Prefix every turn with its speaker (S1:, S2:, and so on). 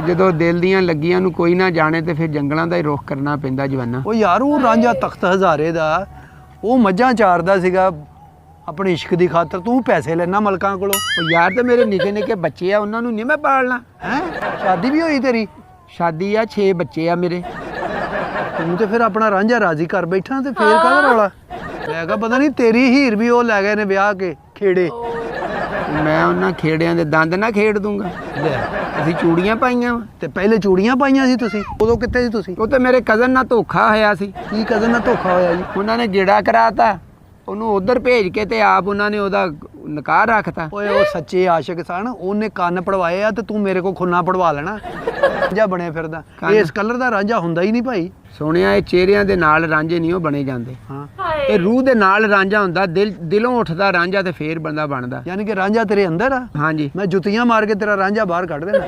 S1: ਤੇ ਜਦੋਂ ਦਿਲ ਦੀਆਂ ਲੱਗੀਆਂ ਨੂੰ ਕੋਈ ਨਾ ਜਾਣੇ ਤੇ ਫਿਰ ਜੰਗਲਾਂ ਦਾ ਹੀ ਰੁਖ ਕਰਨਾ ਪੈਂਦਾ ਜਵਾਨਾ।
S2: ਉਹ ਯਾਰ ਉਹ ਰਾਂਝਾ ਤਖਤ ਹਜ਼ਾਰੇ ਦਾ ਉਹ ਮੱਝਾਂ ਚਾਰਦਾ ਸੀਗਾ ਆਪਣੇ ਇਸ਼ਕ ਦੀ ਖਾਤਰ ਤੂੰ ਪੈਸੇ ਲੈਣਾ ਮਲਕਾਂ ਕੋਲੋਂ?
S1: ਉਹ ਯਾਰ ਤੇ ਮੇਰੇ ਨਿੱਕੇ ਨਿੱਕੇ ਬੱਚੇ ਆ ਉਹਨਾਂ ਨੂੰ ਨਹੀਂ ਮੈਂ ਪਾਲਣਾ।
S2: ਹੈ? ਸ਼ਾਦੀ ਵੀ ਹੋਈ ਤੇਰੀ?
S1: ਸ਼ਾਦੀ ਆ 6 ਬੱਚੇ ਆ ਮੇਰੇ।
S2: ਤੂੰ ਤੇ ਫਿਰ ਆਪਣਾ ਰਾਂਝਾ ਰਾਜ਼ੀ ਕਰ ਬੈਠਾ ਤੇ ਫੇਰ ਕਾਹਦਾ ਰੌਲਾ? ਮੈਂ ਕਿਹਾ ਪਤਾ ਨਹੀਂ ਤੇਰੀ ਹੀਰ ਵੀ ਉਹ ਲੈ ਗਏ ਨੇ ਵਿਆਹ ਕੇ ਖੇੜੇ।
S1: ਮੈਂ ਉਹਨਾਂ ਖੇੜਿਆਂ ਦੇ ਦੰਦ ਨਾ ਖੇਡ ਦੂੰਗਾ।
S2: ਲੈ।
S1: ਅਸੀਂ ਚੂੜੀਆਂ ਪਾਈਆਂ ਵਾਂ।
S2: ਤੇ ਪਹਿਲੇ ਚੂੜੀਆਂ ਪਾਈਆਂ ਸੀ ਤੁਸੀਂ? ਉਦੋਂ ਕਿੱਥੇ ਸੀ ਤੁਸੀਂ?
S1: ਉਹ ਤੇ ਮੇਰੇ ਕਜ਼ਨ ਨਾਲ ਧੋਖਾ ਹੋਇਆ ਸੀ।
S2: ਕੀ ਕਜ਼ਨ ਨਾਲ ਧੋਖਾ ਹੋਇਆ ਜੀ?
S1: ਉਹਨਾਂ ਨੇ ਜਿਹੜਾ ਕਰਾਤਾ। ਉਹਨੂੰ ਉਧਰ ਭੇਜ ਕੇ ਤੇ ਆਪ ਉਹਨਾਂ ਨੇ ਉਹਦਾ ਨਿਕਾਹ ਰੱਖਤਾ।
S2: ਓਏ ਉਹ ਸੱਚੇ ਆਸ਼ਿਕ ਸਨ। ਉਹਨੇ ਕੰਨ ਪੜਵਾਏ ਆ ਤੇ ਤੂੰ ਮੇਰੇ ਕੋ ਖੁੰਨਾ ਪੜਵਾ ਲੈਣਾ। ਰਾਂਝਾ ਬਣਿਆ ਫਿਰਦਾ। ਇਸ ਕਲਰ ਦਾ ਰਾਂਝਾ ਹੁੰਦਾ ਹੀ ਨਹੀਂ ਭਾਈ।
S1: ਸੁਣਿਆ ਇਹ ਚਿਹਰਿਆਂ ਦੇ ਨਾਲ ਰਾਂਝੇ ਨਹੀਂ ਉਹ ਬਣੇ ਜਾਂਦੇ।
S2: ਹਾਂ।
S1: ਇਹ ਰੂਹ ਦੇ ਨਾਲ ਰਾਂਝਾ ਹੁੰਦਾ ਦਿਲ ਦਿਲੋਂ ਉੱਠਦਾ ਰਾਂਝਾ ਤੇ ਫੇਰ ਬੰਦਾ ਬਣਦਾ।
S2: ਯਾਨੀ ਕਿ ਰਾਂਝਾ ਤੇਰੇ ਅੰਦਰ ਆ?
S1: ਹਾਂਜੀ।
S2: ਮੈਂ ਜੁੱਤੀਆਂ ਮਾਰ ਕੇ ਤੇਰਾ ਰਾਂਝਾ ਬਾਹਰ ਕੱਢ ਦੇਣਾ।